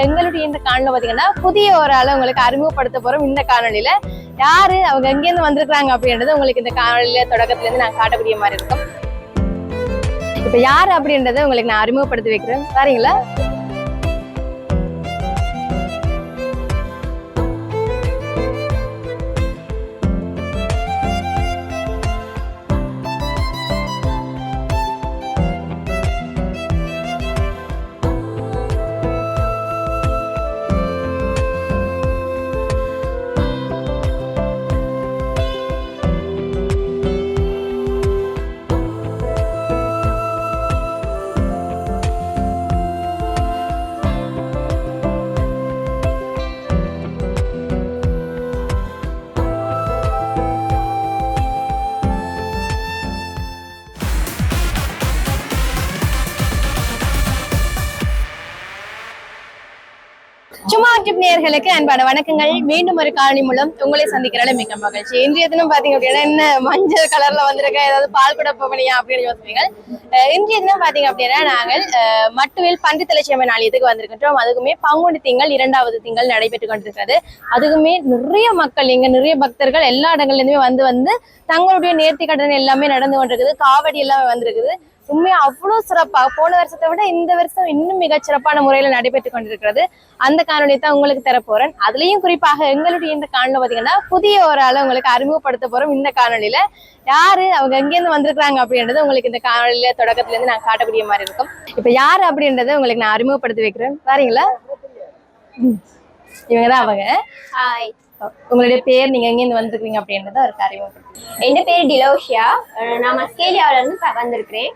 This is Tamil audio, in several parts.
எங்களுடைய இந்த காணொலி பாத்தீங்கன்னா புதிய ஒரு ஆளை உங்களுக்கு அறிமுகப்படுத்த போறோம் இந்த காணொலியில. யாரு? அவங்க எங்கேருந்து வந்திருக்காங்க அப்படின்றது உங்களுக்கு இந்த காணொலியில தொடக்கத்துல இருந்து நான் காட்டக்கூடிய மாதிரி இருக்கும். இப்ப யாரு அப்படின்றத உங்களுக்கு நான் அறிமுகப்படுத்தி வைக்கிறேன். வரீங்களா? யூடியூப் நேயர்களுக்கு அன்பான வணக்கங்கள். மீண்டும் ஒரு காரணி மூலம் உங்களை சந்திக்கிறதுல மிக்க மகிழ்ச்சி. இன்றைய தினம் பாத்தீங்க அப்படின்னா என்ன மஞ்சள் கலர்ல வந்திருக்க? ஏதாவது பால் கூட போவனியா அப்படின்னு யோசிப்பீங்க இன்றைய தினம் பாத்தீங்க அப்படின்னா நாங்கள் மட்டுவில் பன்றி தலைச்சியம்மன் ஆலயத்துக்கு வந்திருக்கின்றோம். அதுக்குமே பங்குனி திங்கள் இரண்டாவது திங்கள் நடைபெற்று கொண்டிருக்கிறது. அதுக்குமே நிறைய மக்கள் இங்க நிறைய பக்தர்கள் எல்லா இடங்கள்ல வந்து வந்து தங்களுடைய நேர்த்தி கடன் எல்லாமே நடந்து கொண்டிருக்குது. காவடி எல்லாமே வந்திருக்குது. உண்மையா அவ்வளவு சிறப்பா போன வருஷத்தை விட இந்த வருஷம் இன்னும் மிகச் சிறப்பான முறையில நடைபெற்று கொண்டிருக்கிறது. அந்த காணொலி தான் உங்களுக்கு தர போறேன். அதுலயும் குறிப்பாக எங்களுடைய இந்த காணொலி பாத்தீங்கன்னா புதிய ஒரு ஆளை உங்களுக்கு அறிமுகப்படுத்த போறோம் இந்த காணொலியில யாரு? அவங்க எங்கேருந்து வந்திருக்காங்க அப்படின்றது உங்களுக்கு இந்த காணொலியில தொடக்கத்துல இருந்து நான் காட்டக்கூடிய மாதிரி இருக்கும். இப்ப யாரு அப்படின்றத உங்களுக்கு நான் அறிமுகப்படுத்தி வைக்கிறேன். வரீங்களா. இவங்கதான் அவங்க. உங்களுடைய பேர் நீங்க எங்கேருந்து வந்திருக்கீங்க அப்படின்றத ஒரு அறிமுகப்படுத்தி. என் பேர் டிலோஷியா. நான் மஸ்கேலியாவில இருந்து வந்திருக்கிறேன்.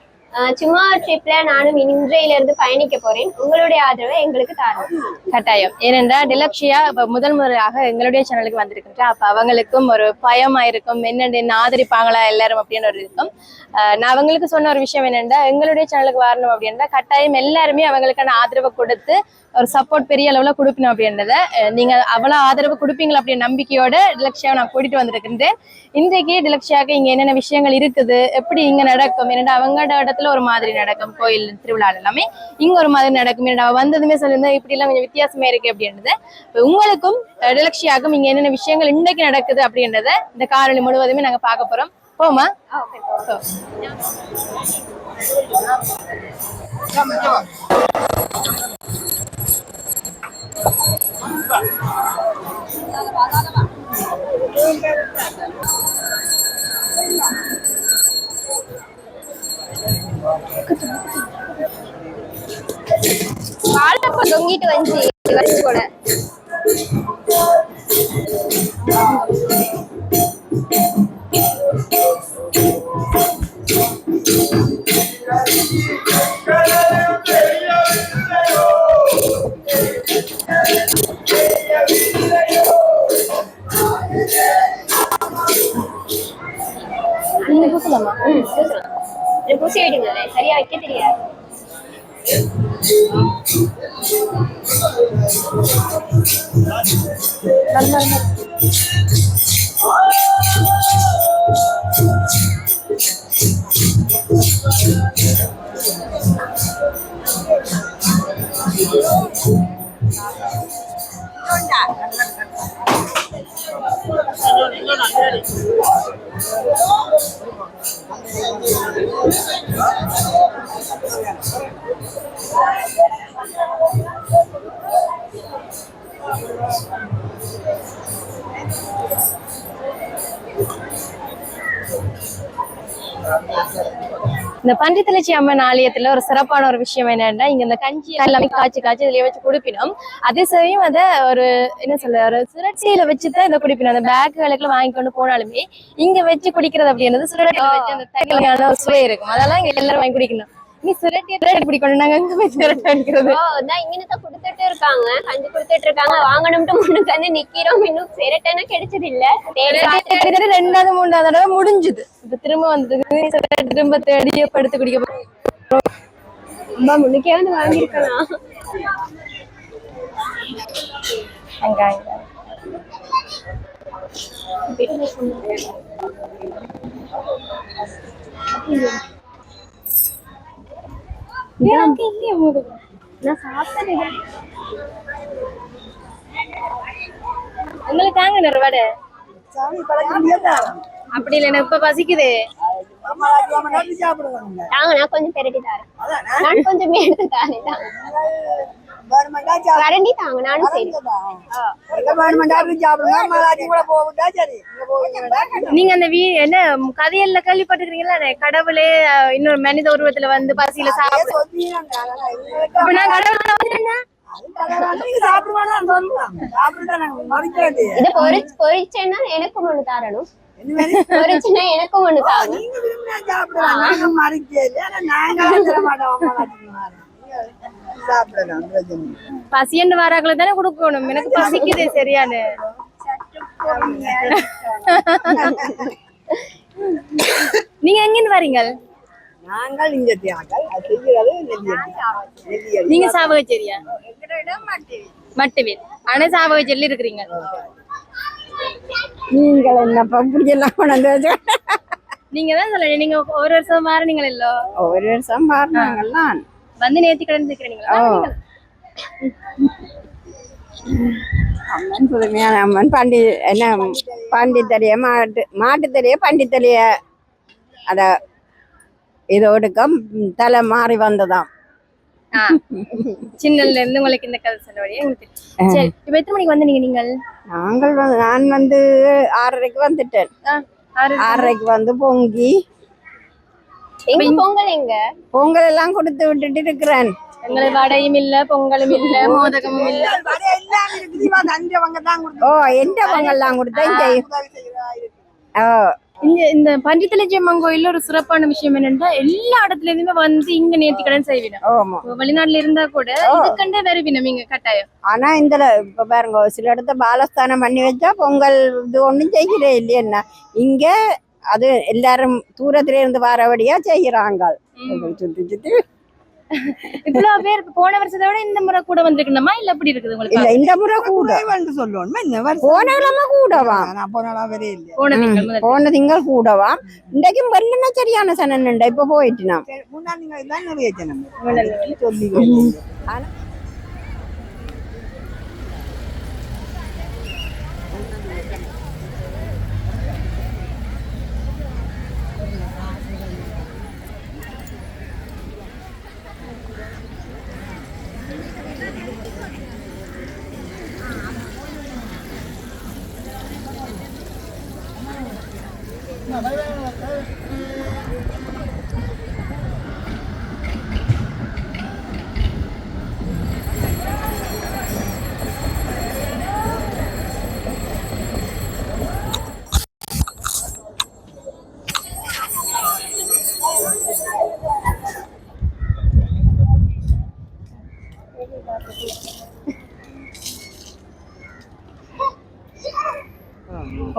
சும்மா ட்ரிப்ல நானும் இன்றையில இருந்து பயணிக்க போறேன். உங்களுடைய ஆதரவை எங்களுக்கு தாரும். கட்டாயம். ஏனென்றால் டிலக்ஷியா இப்ப முதல் முறையாக எங்களுடைய சேனலுக்கு வந்திருக்கின்ற அப்ப அவங்களுக்கும் ஒரு பயமா இருக்கும் என்னென்ன என்ன ஆதரிப்பாங்களா எல்லாரும் அப்படின்னு ஒரு இருக்கும். நான் அவங்களுக்கு சொன்ன ஒரு விஷயம் என்னென்னா எங்களுடைய சேனலுக்கு வரணும் அப்படின்னா கட்டாயம் எல்லாருமே அவங்களுக்கான ஆதரவை கொடுத்து ஒரு சப்போர்ட் பெரிய அளவுல கொடுக்கணும் அப்படின்றத நீங்க அவ்வளவு ஆதரவு கொடுப்பீங்களா அப்படின்ற நம்பிக்கையோட டிலக்ஷியாவை நான் கூட்டிட்டு வந்திருக்கின்றேன். இன்றைக்கு டிலக்ஷியாவுக்கு இங்க என்னென்ன விஷயங்கள் இருக்குது? எப்படி இங்க நடக்கும்? என்னடா அவங்களோட இடத்துல ஒரு மாதிரி நடக்கும் கோயில் திருவிழா எல்லாமே. இங்க ஒரு மாதிரி நடக்கும். அவ வந்ததுமே சொல்லியிருந்தா இப்படி எல்லாம் கொஞ்சம் வித்தியாசமா இருக்கு அப்படின்றது. உங்களுக்கும் அஹ், டிலக்ஷியாக்கும் இங்க என்னென்ன விஷயங்கள் இன்னைக்கு நடக்குது அப்படின்றத இந்த காணொலி முழுவதுமே நாங்க பார்க்க போறோம். போமா So, வாழைப்ப தொங்கிட்டு வந்து வச்சு கூட. நீங்க Thank you. இந்த பண்டித்தலட்சி அம்மன் ஆலயத்துல ஒரு சிறப்பான ஒரு விஷயம் என்னன்னா இங்க இந்த கஞ்சி எல்லாமே காய்ச்சி காய்ச்சி இதுலயே வச்சு குடிப்பினோம். அதே சமயம் அதை ஒரு என்ன சொல்ல ஒரு சுரட்சியில வச்சுதான் இதை குடிப்பினோம். அந்த பேக்குகளுக்கு வாங்கி கொண்டு போனாலுமே இங்க வச்சு குடிக்கிறது அப்படின்றது சுரட்டியில வச்சு அந்த தகவலான ஒரு சுவை இருக்கும். அதெல்லாம் இங்க எல்லாரும் வாங்கி குடிக்கணும். நீ சுரட்டி குடிக்கணும் நாங்க எங்க போய் சுரட்டி அடிக்கிறது தான் இங்கனதான் கொடுத்துட்டு இருக்காங்க. கஞ்சி கொடுத்துட்டு இருக்காங்க. வாங்கணும்ட்டு முன்னுக்கு வந்து நிக்கிறோம். இன்னும் சிரட்டனா கிடைச்சது இல்ல ரெண்டாவது மூணாவது தடவை முடிஞ்சுது. இப்ப திரும்ப வந்துருக்கு திரும்ப தேடியே படுத்து குடிக்க. அம்மா முன்னுக்கே வந்து வாங்கியிருக்கலாம் அங்க அங்க உங்களுக்கு தாங்க நிறவாடு அப்படி இல்லை இப்ப பசிக்குது. தாங்க நான் கொஞ்சம் பெருட்டி தாரேன். நான் கொஞ்சம் எடுத்து தாரேன் கரண்டி தாங்க நானும் சரி நீங்க அந்த வீ என்ன கதையல்ல கேள்விப்பட்டிருக்கீங்களா கடவுளே இன்னொரு மனித உருவத்துல வந்து பசியில சாப்பிடு இப்ப நான் கடவுள எனக்கும் ஒண்ணு தரணும் எனக்கும் ஒண்ணு தாங்க பசியண்டு வராக்களை தானே கொடுக்கணும். எனக்கு பசிக்குது சரியானு நீங்க எங்கிருந்து வரீங்க? நாங்கள் இங்க நீங்க சாவகச்சேரியா? மட்டுவில் ஆனா சாவகச்சேரியில இருக்கிறீங்க. நீங்கள் என்னப்பா இப்படி எல்லாம் கொண்டாந்து வச்சு நீங்க தான் சொல்லுங்க நீங்க ஒரு வருஷம் மாறினீங்களா இல்லோ ஒரு வருஷம் மாறினாங்கல்லாம் வந்து நேத்தி இருக்கிறீங்களா அம்மன் புதுமையான அம்மன் பண்டி என்ன பாண்டித்தலைய மாட்டு மாட்டுத்தலைய பண்டித்தலைய அத இதோடுக்க தலை மாறி வந்ததாம். ஆ. சின்னல்ல இருந்து உங்களுக்கு இந்த கதை வழியா தெரியும். சரி இப்ப எத்தனை மணிக்கு வந்தீங்க நீங்கள்? நாங்கள் நான் வந்து ஆறரைக்கு வந்துட்டேன். ஆறரைக்கு வந்து பொங்கி எங்க பொங்கல் எங்க? பொங்கல் எல்லாம் கொடுத்து விட்டுட்டு இருக்கிறேன். எங்களுக்கு வடையும் இல்ல பொங்கலும் இல்ல மோதகமும் இல்ல. ஓ எந்த பொங்கல்லாம் கொடுத்தேன் ஓ. இங்க இந்த பஞ்சத்தலட்சியம்மன் கோயில்ல ஒரு சிறப்பான விஷயம் என்னன்னா எல்லா இடத்துல இருந்துமே வந்து இங்க நேர்த்தி கடன் செய்வினோம் ஆமா. வெளிநாட்டுல இருந்தா கூட இதுக்கண்டே வருவினம் இங்க கட்டாயம். ஆனா இந்த இப்ப பாருங்க சில இடத்த பாலஸ்தானம் பண்ணி வச்சா பொங்கல் இது ஒண்ணும் செய்கிறே இல்லையா இங்க அது எல்லாரும் தூரத்துல இருந்து வரபடியா செய்யறாங்க சுத்தி சுத்தி. இவ்வளவு பேர் போன வருஷத்தை விட இந்த முறை கூட வந்திருக்கணுமா? இல்ல எப்படி இருக்குது இல்ல உங்களுக்கு இந்த முறை கூட. வந்து சொல்லணும் என்ன வருஷம் போன கிழமை கூடவா? நான் போன நாளா வரே இல்லையா போன திங்கள் முதல் போன திங்கள். கூடவா? இன்றைக்கும் வெள்ளனா சரியான சனன்னுண்டா இப்ப போயிட்டு நான். முன்னாடி நிறைய ஜனம் சொல்லி Mà thấy.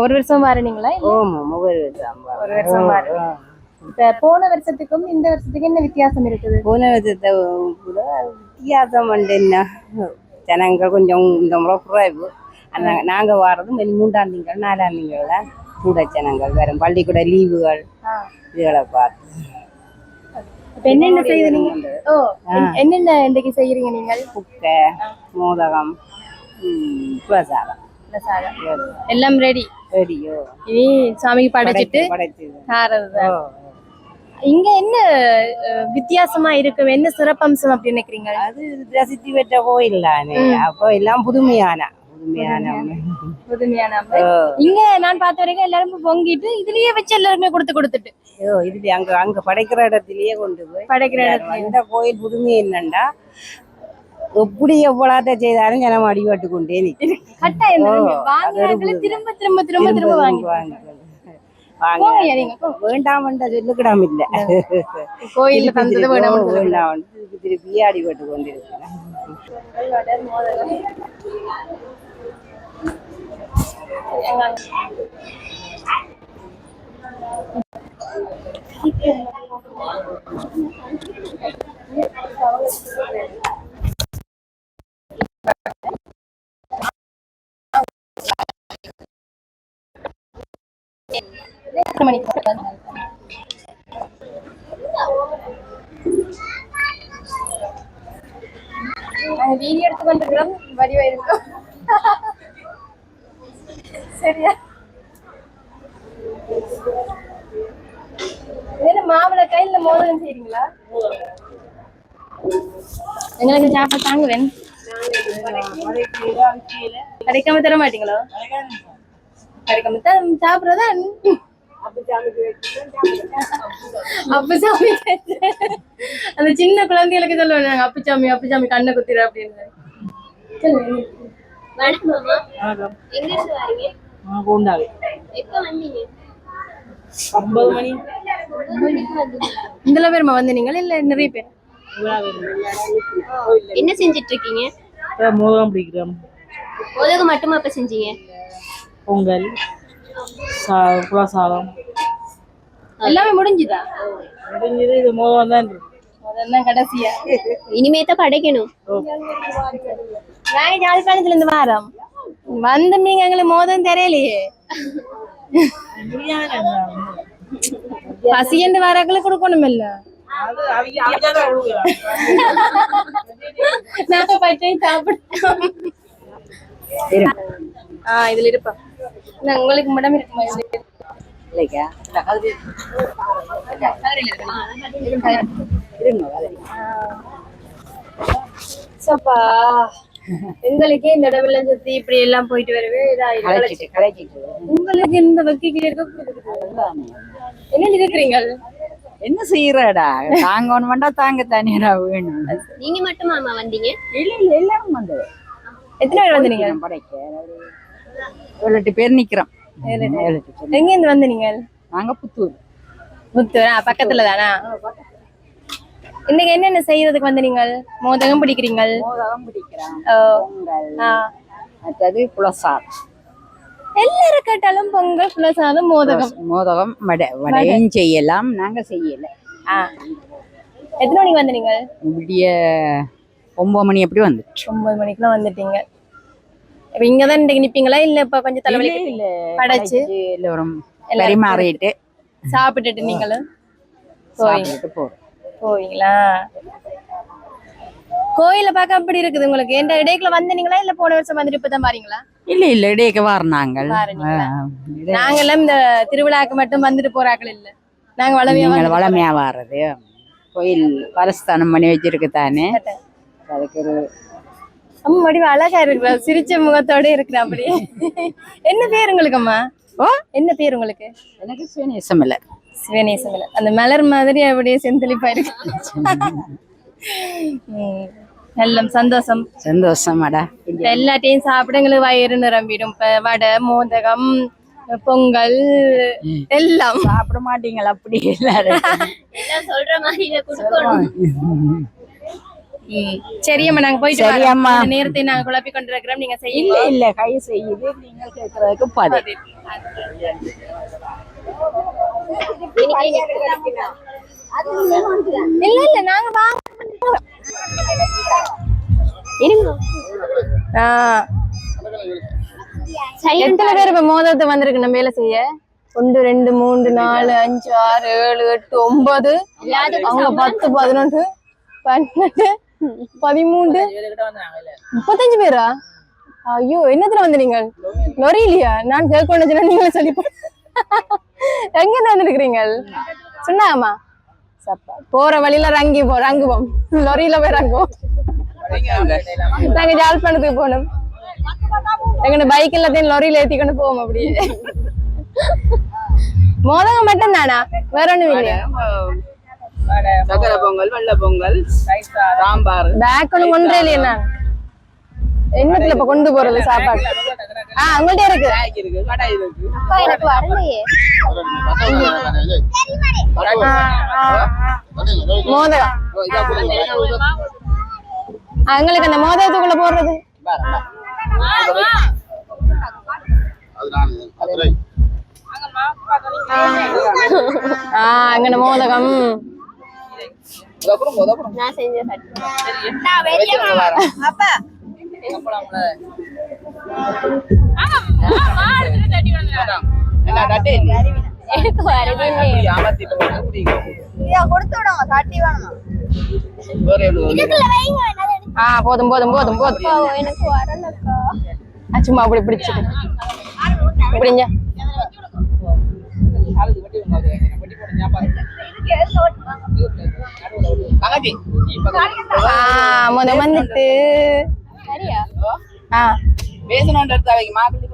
ஒரு வருஷம் மொபைல் ஒரு வருஷம் இப்ப போன வருஷத்துக்கும் இந்த வருஷத்துக்கும் என்ன வித்தியாசம் இருக்குது? போன வருஷத்தை கூட வித்தியாசம் வந்து என்ன? ஜனங்கள் கொஞ்சம் இந்த முறை குறைவு. நாங்க வாரது மெனி மூன்றாம் திங்கள் நாலாம் திங்கள்ல கூட ஜனங்கள் வேற பள்ளிக்கூட லீவுகள் இதுகளை பார்த்து. என்னென்ன ஓ என்ன- என்னென்ன இன்றைக்கு செய்யறீங்க நீங்கள்? புக்கை மோதகம் ம், பிரசாதம். எல்லாம் ரெடி ரெடியோ இனி சாமிக்கு படைச்சிட்டு ஓ. இங்க என்ன வித்தியாசமா இருக்கும்? என்ன சிறப்பம்சம் அப்படி நினைக்கிறீங்க? அது பிரசித்தி பெற்ற கோயில் தானே. அப்போ எல்லாம் புதுமையான புதுமையான. இங்க நான் பார்த்த வரைக்கும் எல்லாரும் பொங்கிட்டு இதுலயே வச்சு எல்லாருமே கொடுத்து கொடுத்துட்டு. ஐயோ இது அங்க அங்க படைக்கிற இடத்துலயே கொண்டு போய் படைக்கிற இடத்துல இந்த கோயில் புதுமை என்னண்டா? எப்படி எவ்வளோத்த செய்தாலும் ஜனம் அடிபட்டு கொண்டே கட்டாயம் திரும்ப திரும்ப திரும்ப திரும்ப வாங்கி. வேண்டாம் சொல்லுக்கிடாம இல்ல. தந்தது திருப்பி வேண்டாம் திருப்பி அடிபட்டு கொண்டிருக்கிறேன்? நாங்க வீடியோ எடுத்து கொண்டிருக்கிறோம் வடிவா இருக்கும் சரியா? என்ன மாவுல கையில மோதகம் செய்றீங்களா? எங்களுக்கு சாப்பிட தாங்குவேன் கிடைக்காம தர மாட்டீங்களோ? கிடைக்காம தான் சாப்பிடுறதா அப்புசாமி அந்த சின்ன குழந்தைகளுக்கு சொல்லுவேன் நாங்க அப்புச்சாமி அப்புச்சாமி கண்ணை குத்திர அப்படின்னு. சொல்லுங்க வணக்கம் மாமா. எங்க இருந்து வரீங்க? பூண்டாவே எப்ப வந்தீங்க? ஒன்பது மணி. இந்த பேருமா வந்து நீங்கள் இல்ல நிறைய பேர். என்ன செஞ்சிட்டு இருக்கீங்க? மோதம் பிடிக்கிறோம் உலகம் மட்டுமா அப்ப செஞ்சீங்க? பொங்கல் சா புலா சாதம். எல்லாமே முடிஞ்சுதா? முடிஞ்சது இது மோதம் தான். இருக்கு. அதெல்லாம் கடைசியா. இனிமே தான் படைக்கணும். நாங்க யாழ்ப்பாணத்துல இருந்து வாரோம். வந்து நீங்க எங்களுக்கு மோதம் தெரியலையே. பசியண்டு வராக்களை கொடுக்கணும் இல்ல நாங்க பச்சை சாப்பிட்டோம் ஆ இதுல இருப்பா. நான் உங்களுக்கு மட்டும் இருக்குமா இதுல? இருக்குமா? சப்பா எங்களுக்கே இந்த இடத்துல சுத்தி இப்படி எல்லாம் போயிட்டு வரவே களைச்சிட்டு உங்களுக்கு இந்த வக்கிக்கு இருக்க என்ன இருக்கிறீங்க என்ன செய்யறடா? தாங்க ஒண்ணு வேண்டா தாங்க தனியா வேணும் நீங்க மட்டும் மாமா வந்தீங்க? இல்ல இல்ல எல்லாரும் வந்தது. எத்தனை பேர் வந்தீங்க? படைக்க. ஏழு எட்டு பேர் நிக்கிறோம். எங்க இருந்து வந்தீங்க? நாங்க புத்தூர். முத்தூரா பக்கத்துல. தானா இன்னைக்கு என்னென்ன செய்யறதுக்கு வந்து நீங்கள் மோதகம் பிடிக்கிறீங்க? மோதகம் பிடிக்கிறோம். ஓ, பொங்கல் ஆ. மற்றது புலசார். எல்லாரும் கேட்டாலும் பொங்கல் புலசாதம் மோதகம். மோதகம் வடை வடையும் செய்யலாம். நாங்க செய்யல. எத்தனை மணிக்கு வந்து நீங்கள் விடிய ஒன்பது மணி எப்படி வந்துட்டு ஒன்பது மணிக்கெல்லாம் வந்துட்டீங்க. இப்ப இன்னைக்கு நிப்பீங்களா? இல்ல இப்ப கொஞ்சம் தலைவலி இல்ல படைச்சு? எல்லோரும் பரிமாறிட்டு. சாப்பிட்டுட்டு நீங்களும்? சாப்பிட்டுட்டு போவீங்களா? கோயில பார்க்க அப்படி இருக்குது உங்களுக்கு. எந்த இடைக்குள்ள வந்தீங்களா இல்ல போன வருஷம் வந்துட்டு இப்பதான் பாருங்களா இல்ல இல்ல இடையக்க வாரினாங்கள் வாரினீங்களா? நாங்கெல்லாம் இந்த திருவிழாக்கு மட்டும் வந்துட்டு போறாக்கள் இல்ல. நாங்க வளமையா நீங்கள் வளமையா வாரது. கோயில் பலஸ்தானம் பண்ணி வச்சிருக்கு தானே. அதுக்கு ஒரு அம்மா வடிவ அழகா இருக்கிற சிரிச்ச முகத்தோட இருக்கிற அப்படியே. என்ன பேர் உங்களுக்கு அம்மா? ஓ? என்ன பேர் உங்களுக்கு? எனக்கு சுவனேசம் இல்ல. சிவனேசம் இல்ல. அந்த மலர் மாதிரி அப்படியே செந்தளிப்பா இருக்கு. ம், நல்ல சந்தோஷம் சந்தோஷமாடா இப்ப எல்லாத்தையும் சாப்பிட எங்களுக்கு வயிறு நிரம்பிடும் இப்ப வடை மோதகம் பொங்கல் எல்லாம் சாப்பிட மாட்டீங்களா அப்படி எல்லாரும் எல்லாம் சொல்ற மாதிரி. சரியம்மா நாங்க போயிட்டு சரி வரோம். அம்மா. இந்த நேரத்தை நாங்க குழப்பி கொண்டிருக்கிறோம் நீங்க இல்ல செய்யுங்க இல்ல கை செய்யுது நீங்கள் கேட்கறதுக்கு பதில் இல்ல இல்ல நாங்க வா இருங்க ஆ. சரி எத்தனை பேர் இப்ப மோதிரத்தை வந்திருக்கு நம்ம வேலை செய்ய? ஒன்று ரெண்டு மூன்று நாலு அஞ்சு ஆறு ஏழு எட்டு ஒன்பது. அவங்க பத்து பதினொன்று பன்னெண்டு பதிமூன்று. முப்பத்தஞ்சு பேரா? ஐயோ என்னத்துல வந்து நீங்கள்? லொரி இல்லையா நான் கேட்க நீங்களே சொல்லி எங்க இருந்து வந்திருக்கிறீங்க சப்பா போற வழியில ரங்கி போ ரங்குவோம். லொரியில போய் ரங்குவோம். நாங்க ஜாழ்ப்பாணத்துக்கு போனோம் எங்க பைக் எல்லாத்தையும் லொரியில ஏத்திக்கொண்டு போவோம் அப்படியே. மோதகம் மட்டும் தானா வேற ஒண்ணும் இல்லையா. சக்கரை பொங்கல் வெள்ளை பொங்கல் சாம்பார். பேக் ஒண்ணும் கொண்டே இல்லையா என்னத்துல இப்ப கொண்டு போறது சாப்பாடு? ஆ உங்கள்ட்ட இருக்கு. இருக்கு கடை இருக்கு. அப்பா எனக்கு வரலையே. ஆ, எங்களுக்கு அந்த மோதகத்துக்குள்ள போடுறது. அங்க மோதகம். நான் செஞ்ச இல்லை? எனக்கு ஆ போதும் போதும் போதும் போதும் எனக்கு வரலக்கா சும்மா அப்படி பிடிச்சிட்டு இப்படிங்க ஆ முத வந்துட்டு. சரியா ஆ. பேசணும்ன்ற அவைக்கு மாப்பிள்ளை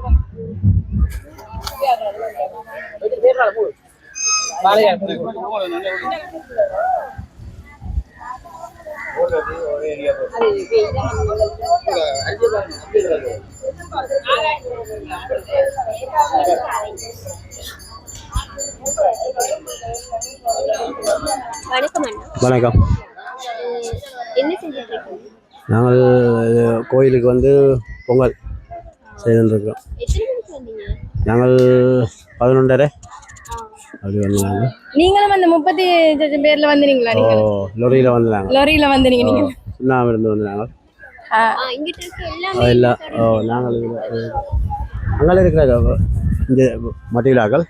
வணக்கம் வணக்கம் அஹ் என்ன செஞ்சுட்டு இருக்கீங்க நாங்கள் கோயிலுக்கு வந்து பொங்கல். செய்துருக்கோம் வந்தீங்க? நாங்கள் பதினொன்றரை. அப்படி வந்தாங்க. நீங்களும் அந்த முப்பத்தி அஞ்சு பேர்ல வந்துறீங்களா ஓ லொரியில் வந்தாங்க. லொரியில வந்துறீங்க நீங்க சுண்ணாம இருந்து வந்தாங்க. எல்லாமே இல்லை ஓ நாங்கள் அங்கே இருக்கிற இந்த மட்டிவிழாக்கள்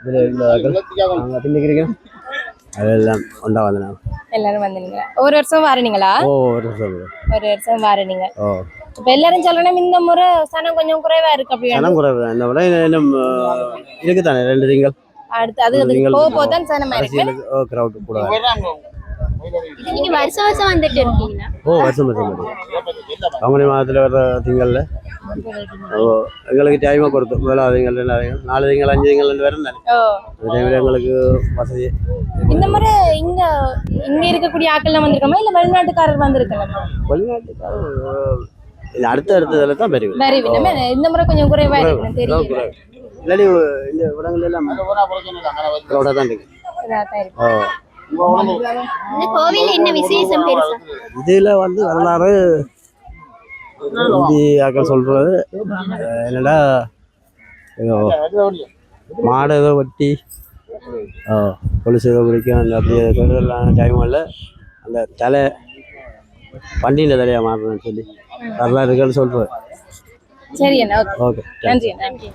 இதில் இருந்ததாக்கள் நாங்கள் பின்னிக்கிறீங்க அதெல்லாம் ஒன்றா வந்தாங்க எல்லாரும் வந்துறீங்களா ஒரு வருஷம் வாரீங்களா ஓ ஒரு இரு. ஒரு வருஷம் வாரீங்க ஓ. இப்ப எல்லாரும் சொல்லணும் இந்த முறை சனம் கொஞ்சம் குறைவா இருக்கு அப்படி சனம் குறைவு இந்த விட இன்னும் இருக்குதானே ரெண்டு திங்கள்? அடுத்து அது நீங்கள் போக போக தான் சனமா இருக்கு. க்ரௌட் கூட இது நீங்க வருஷம் வருஷம் வந்துட்டு இருக்கீங்களா? ஓ வருஷம் வருஷம் வருது கவனி மாதத்தில் வர்ற திங்களில்? ஓ எங்களுக்கு டைமாக கொடுத்து முதலாவது திங்கள் ரெண்டாவது நாலு திங்கள் அஞ்சு திங்கள் ரெண்டு பேரும் தானே? அந்த டைமில் எங்களுக்கு வசதி. இந்த முறை இங்க இங்க இருக்கக்கூடிய ஆட்கள்லாம் வந்திருக்கோமா இல்ல வெளிநாட்டுக்காரர் வந்திருக்கலாமா வெளிநாட்டுக்காரர் இது அடுத்த அடுத்ததில் தான் பெரிய வேற இந்த முறை கொஞ்சம் குறைவா இருக்கு தெரியல இல்லாட்டி இந்த இடங்கள் எல்லாம் க்ரௌடாக தான் இருக்கு. இதில் வந்து வரலாறு இந்தி ஆக்கள் சொல்கிறது என்னடா? மாடு ஏதோ வெட்டி கொலுசு ஏதோ பிடிக்கும். அந்த அப்படி கெடுதலான டைமில் அந்த தலை வண்டியின் தலையாக மாறணும்னு சொல்லி. வரலாறு இருக்குன்னு சொல்கிறது சரி ஓகே நன்றி நன்றி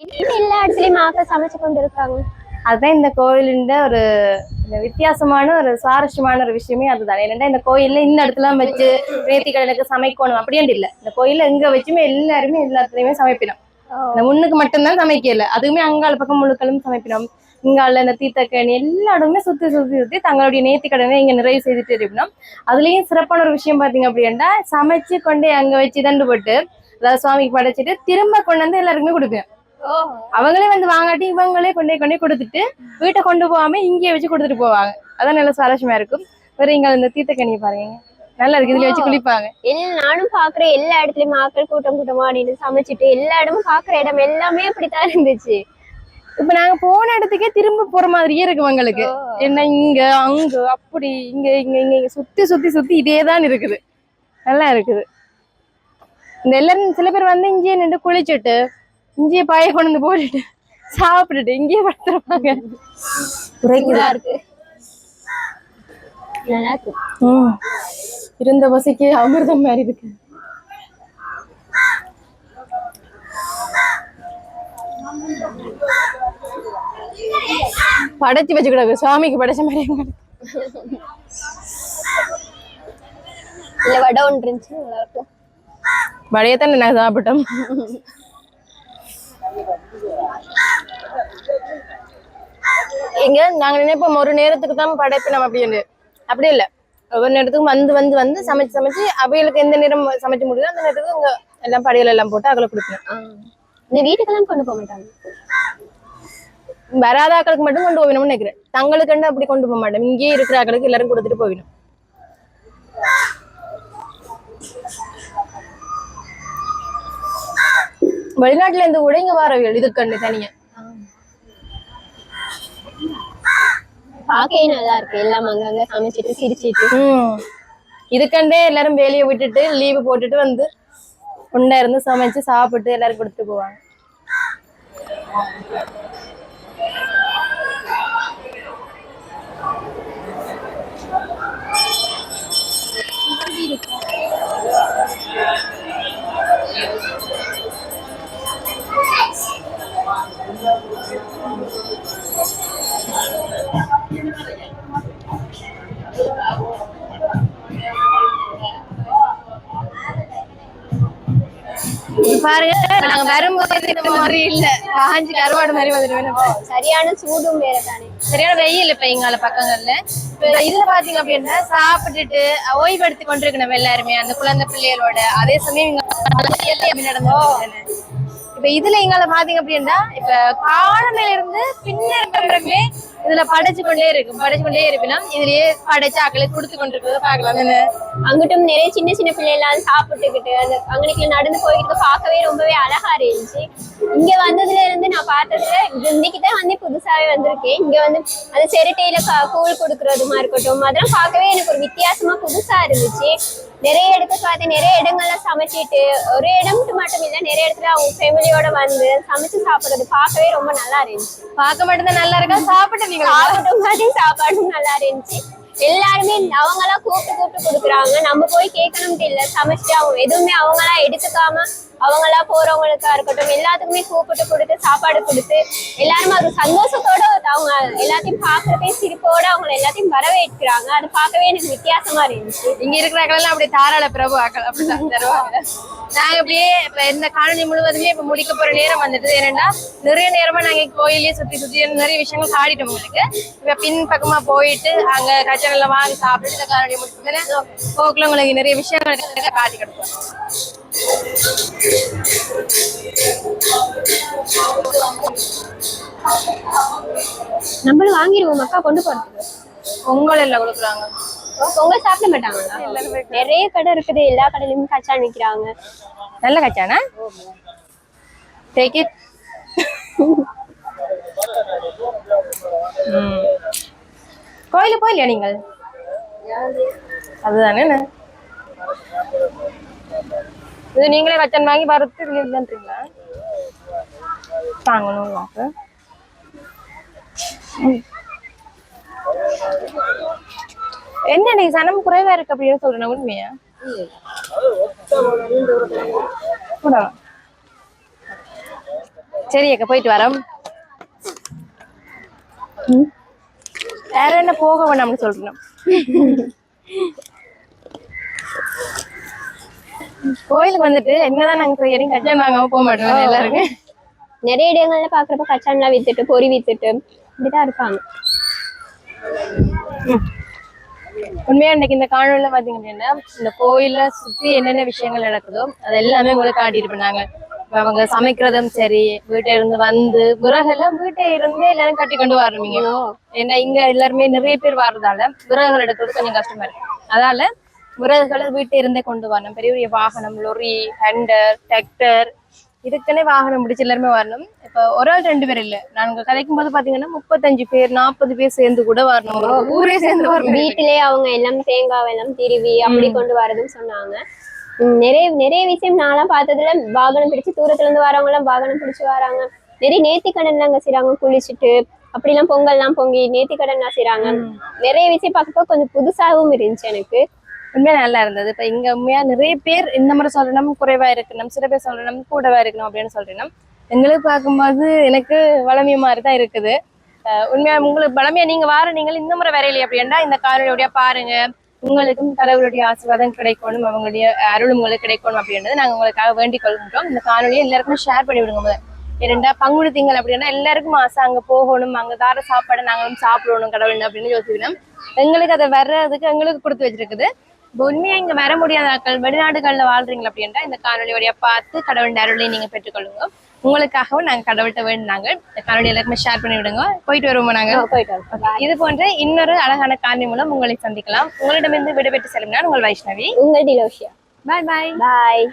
இன்னும் எல்லா இடத்துலயும் ஆக்க சமைச்சு கொண்டு இருக்காங்க. அதுதான் இந்த கோவிலின் ஒரு இந்த வித்தியாசமான ஒரு சுவாரஸ்யமான ஒரு விஷயமே அதுதான். ஏன்னா இந்த கோயில்ல இந்த இடத்துல வச்சு நேர்த்திக்கடனுக்கு சமைக்கணும் அப்படின்ட்டு இல்லை. இந்த கோயில்ல எங்க வச்சுமே எல்லாருமே எல்லாத்துலயுமே சமைப்பினோம். இந்த முன்னுக்கு மட்டும்தான் சமைக்கல. அதுவுமே அங்கால பக்கம் முழுக்களும் சமைப்பினோம். இங்கால இந்த தீர்த்தக்கணி எல்லா சுத்தி சுத்தி சுத்தி தங்களுடைய நேர்த்திக்கடனை இங்க நிறைவு செய்துட்டு இருக்கணும் அதுலயும் சிறப்பான ஒரு விஷயம் பாத்தீங்க அப்படின்னா சமைச்சு கொண்டு அங்க வச்சு தண்டு போட்டு அதாவது சுவாமிக்கு படைச்சிட்டு திரும்ப கொண்டு வந்து எல்லாருக்குமே கொடுப்பேன். அவங்களே வந்து வாங்காட்டி இவங்களே கொண்டு கொண்டு கொடுத்துட்டு வீட்டை கொண்டு போகாம இங்கேயே வச்சு கொடுத்துட்டு போவாங்க. அதான் நல்ல சுவாரஸ்யமா இருக்கும். வேற இங்க இந்த தீர்த்தக்கனியை பாருங்க. நல்லா இருக்கு. இதுல வச்சு குளிப்பாங்க. நானும் பாக்குறேன். எல்லா இடத்துலயும் ஆக்கள் கூட்டம் கூட்டமா நின்று சமைச்சிட்டு எல்லா இடமும் பாக்குற இடம் எல்லாமே அப்படித்தான் இருந்துச்சு. இப்ப நாங்க போன இடத்துக்கே திரும்ப போற மாதிரியே இருக்கு எங்களுக்கு என்ன இங்க அங்க அப்படி இங்க இங்க இங்க இங்க சுத்தி சுத்தி சுத்தி இதே தான் இருக்குது. நல்லா இருக்குது. இந்த எல்லாரும் சில பேர் வந்து இங்கேயே நின்று குளிச்சுட்டு இங்கேயே பாய கொண்டு வந்து போட்டுட்டு சாப்பிட்டுட்டு இங்கேயே படுத்துருப்பாங்க. நல்லா இருக்கு. இருந்த பசிக்கு அமிர்தம் மாதிரி இருக்கு. படைச்சு வச்சு கிடக்கு சுவாமிக்கு படைச்ச மாதிரி எங்க இருக்கு. இல்ல வடை ஒன்று இருந்துச்சு. நல்லா இருக்கும். வடையத்தானே நான் சாப்பிட்டோம். எங்க நாங்க நினைப்போம் ஒரு நேரத்துக்கு தான் படைப்பினோம் அப்படின்னு. அப்படி இல்ல. ஒவ்வொரு நேரத்துக்கும் வந்து வந்து வந்து சமைச்சு சமைச்சு அவைகளுக்கு எந்த நேரம் சமைச்சு முடியுதோ அந்த நேரத்துக்கு இங்க எல்லாம் படையல் எல்லாம் போட்டு அகளை கொடுக்கணும். இந்த வீட்டுக்கெல்லாம் கொண்டு போக மாட்டாங்க. வராத ஆக்களுக்கு மட்டும் கொண்டு போகணும்னு நினைக்கிறேன். தங்களுக்குண்டு அப்படி கொண்டு போக மாட்டோம். இங்கேயே இருக்கிற ஆக்களுக்கு எல்லாரும் கொடுத்துட்டு போகணும். வெளிநாட்டுல இருந்து கூட இங்க வர இதுக்கண்டு தனியா. பாக்கவே நல்லா இருக்கு. எல்லாம் அங்கங்க சமைச்சிட்டு சிரிச்சிட்டு. இதுக்கண்டே எல்லாரும் வேலையை விட்டுட்டு லீவு போட்டுட்டு வந்து உண்டா இருந்து சமைச்சு சாப்பிட்டு எல்லாரும் கொடுத்துட்டு போவாங்க. பாருங்க நாங்க வரும்போது இந்த மாதிரி இல்ல. காஞ்சி கருவாடு மாதிரி வந்துட்டு சரியான சூடும் வேற தானே. சரியான வெயில் இப்ப எங்கால பக்கங்கள்ல. இப்ப இதுல பாத்தீங்க அப்படின்னா சாப்பிட்டுட்டு ஓய்வு கொண்டிருக்கணும் எல்லாருமே அந்த குழந்தை பிள்ளைகளோட. அதே சமயம் இங்க நடந்து இப்ப இதுல எங்களை பாத்தீங்க அப்படின்னா இப்ப காலமையில இருந்து பின்னரமே இதுல படைச்சு கொண்டே இருக்கும் படைச்சு கொண்டே இருப்பினா இதுலயே படைச்சு ஆக்களுக்கு கொடுத்து கொண்டிருக்கிறத பாக்கலாம் அங்கிட்டும் நிறைய சின்ன சின்ன பிள்ளை எல்லாம் சாப்பிட்டுக்கிட்டு அந்த அங்கனைக்குள்ள நடந்து போய்கிட்டு பார்க்கவே ரொம்பவே அழகா இருந்துச்சு. இங்க வந்ததுல இருந்து நான் பார்த்ததுல இன்னைக்கு தான் வந்து புதுசாவே வந்திருக்கேன் இங்க வந்து அந்த செரட்டையில கூழ் கொடுக்கறதுமா இருக்கட்டும் அதெல்லாம் பார்க்கவே எனக்கு ஒரு வித்தியாசமா புதுசா இருந்துச்சு. நிறைய இடத்துல பார்த்து நிறைய இடங்கள்ல சமைச்சிட்டு ஒரு இடம் மட்டும் இல்ல நிறைய இடத்துல அவங்க ஃபேமிலியோட வந்து சமைச்சு சாப்பிடுறது பார்க்கவே ரொம்ப நல்லா இருந்துச்சு. பார்க்க மட்டும்தான் நல்லா இருக்கா? சாப்பிட்டு சாப்பிடும் மாதிரி சாப்பாடும் நல்லா இருந்துச்சு. எல்லாருமே அவங்களா கூப்பிட்டு கூப்பிட்டு கொடுக்குறாங்க. நம்ம போய் கேட்கணும்ட்டு இல்ல சமைச்சு அவங்க எதுவுமே அவங்களா எடுத்துக்காம அவங்களா போறவங்களுக்கா இருக்கட்டும் எல்லாத்துக்குமே கூப்பிட்டு கொடுத்து சாப்பாடு கொடுத்து எல்லாருமே ஒரு சந்தோஷத்தோட அவங்க எல்லாத்தையும் பாக்குறதே சிரிப்போட அவங்க எல்லாத்தையும் வரவேற்கிறாங்க. அது பார்க்கவே எனக்கு வித்தியாசமா இருந்துச்சு. இங்க இருக்கிறவங்க அப்படி தாராள பிரபு ஆக்கள் அப்படிதான் தருவாங்க. நாங்க அப்படியே இப்ப இந்த காணொலி முழுவதுமே இப்ப முடிக்க போற நேரம் வந்துட்டு ஏன்னா நிறைய நேரமா நாங்க கோயிலே சுத்தி சுத்தி நிறைய விஷயங்கள் காட்டிட்டோம் உங்களுக்கு. இப்ப பின் பக்கமா போயிட்டு அங்க கச்சனைல வாங்கி சாப்பிட்டு இந்த காணொலி முடிச்சு போக்குல உங்களுக்கு நிறைய விஷயங்கள் காட்டி கொடுப்போம். நம்மளும் வாங்கிடுவோம். அக்கா கொண்டு போறதுக்கு. பொங்கல் எல்லாம் கொடுக்குறாங்க. பொங்கல் சாப்பிட மாட்டாங்களா? நிறைய கடை இருக்குது. எல்லா கடையிலுமே கச்சா நிக்கிறாங்க. நல்ல கச்சானா? டேக் இட் கோயிலுக்கு போயில்லையா நீங்கள்? அதுதானே இது நீங்களே வச்சன் வாங்கி வறுத்து இதுல இல்லைன்றீங்களா? தாங்கணும் உங்களுக்கு என்ன நீ சனம் குறைவா இருக்கு அப்படின்னு சொல்றேன் உண்மையா? சரி அக்கா போயிட்டு வரோம். வேற என்ன போக வேணாம்னு சொல்றேன். கோயிலுக்கு வந்துட்டு என்னதான் நாங்க எதையும் கல்யாணம் வாங்காம போக மாட்டோம் எல்லாருக்கும் நிறைய இடங்கள்ல பாக்குறப்ப கச்சான்லாம் வித்துட்டு பொறி வித்துட்டு இப்படிதான் இருப்பாங்க. உண்மையா இன்னைக்கு இந்த காணொலியில பாத்தீங்க அப்படின்னா இந்த கோயில்ல சுத்தி என்னென்ன விஷயங்கள் நடக்குதோ அது எல்லாமே உங்களுக்கு காட்டிட்டு இப்ப அவங்க சமைக்கிறதும் சரி வீட்டை இருந்து வந்து விறகெல்லாம் வீட்டை இருந்து எல்லாரும் கட்டி கொண்டு வரணுங்க. ஏன்னா இங்க எல்லாருமே நிறைய பேர் வர்றதால விறகுகள் எடுக்கிறது கொஞ்சம் கஷ்டமா இருக்கு. அதனால விறகுகளை வீட்டை இருந்தே கொண்டு வரணும். பெரிய பெரிய வாகனம் லொரி ஹண்டர் டிராக்டர் இதுக்குன்னே வாகனம் பிடிச்சு எல்லாருமே வரணும். இப்ப ஒரு ஆள் ரெண்டு பேர் இல்ல. நாங்க கதைக்கும் போது பாத்தீங்கன்னா முப்பத்தஞ்சு பேர் நாற்பது பேர் சேர்ந்து கூட வரணும். ஊரே சேர்ந்து வரணும். வீட்டிலே அவங்க எல்லாம் தேங்காய் எல்லாம் திருவி அப்படி கொண்டு வரதுன்னு சொன்னாங்க. நிறைய நிறைய விஷயம் நான்லாம் பார்த்ததுல வாகனம் பிடிச்சு தூரத்துல இருந்து வரவங்க எல்லாம் வாகனம் பிடிச்சு வராங்க. நிறைய நேர்த்தி கடன் அங்க செய்றாங்க. குளிச்சுட்டு அப்படிலாம் பொங்கல்லாம் பொங்கி நேர்த்தி கடன் செய்றாங்க நிறைய விஷயம் பார்க்கப்போ கொஞ்சம் புதுசாகவும் இருந்துச்சு எனக்கு. உண்மையா நல்லா இருந்தது. இப்ப இங்க உண்மையா நிறைய பேர் இந்த மாதிரி சொல்லணும் குறைவா இருக்கணும் சில பேர் சொல்லணும் கூடவா இருக்கணும் அப்படின்னு சொல்றேன் எங்களுக்கு பார்க்கும்போது எனக்கு வளமிய மாதிரி தான் இருக்குது. உண்மையா உங்களுக்கு வளமையா நீங்க வார நீங்கள் இந்த முறை வரையில அப்படின்னா இந்த காணொலியோட பாருங்க. உங்களுக்கும் கடவுளுடைய ஆசீர்வாதம் கிடைக்கணும் அவங்களுடைய அருள் உங்களுக்கு கிடைக்கணும் அப்படின்றது நாங்க உங்களுக்காக வேண்டிக் கொள்கின்றோம். இந்த காணொலியை எல்லாருக்கும் ஷேர் பண்ணி விடுங்க முதல் இரண்டா பங்குடு திங்கள் அப்படின்னா எல்லாருக்கும் ஆசை அங்க போகணும் அங்க தார சாப்பாடை நாங்களும் சாப்பிடணும் கடவுள் அப்படின்னு யோசிக்கணும். எங்களுக்கு அதை வர்றதுக்கு எங்களுக்கு கொடுத்து வச்சிருக்குது. இப்ப இங்க வர முடியாத ஆட்கள் வெளிநாடுகள்ல வாழ்றீங்க அப்படின்னா இந்த காணொலி வழியா பார்த்து கடவுள் அருளை நீங்க பெற்றுக்கொள்ளுங்க. உங்களுக்காகவும் நாங்க கடவுள்கிட்ட வேண்டினாங்க. காணொலி எல்லாருக்குமே ஷேர் பண்ணி விடுங்க. போயிட்டு வருவோம் நாங்க? போயிட்டு வரோம் இது போன்ற இன்னொரு அழகான காணொலி மூலம் உங்களை சந்திக்கலாம். உங்களிடமிருந்து விடைபெற்று செல்லும் நான் உங்கள் வைஷ்ணவி. உங்கள் டிலோஷியா. பாய் பாய் பாய்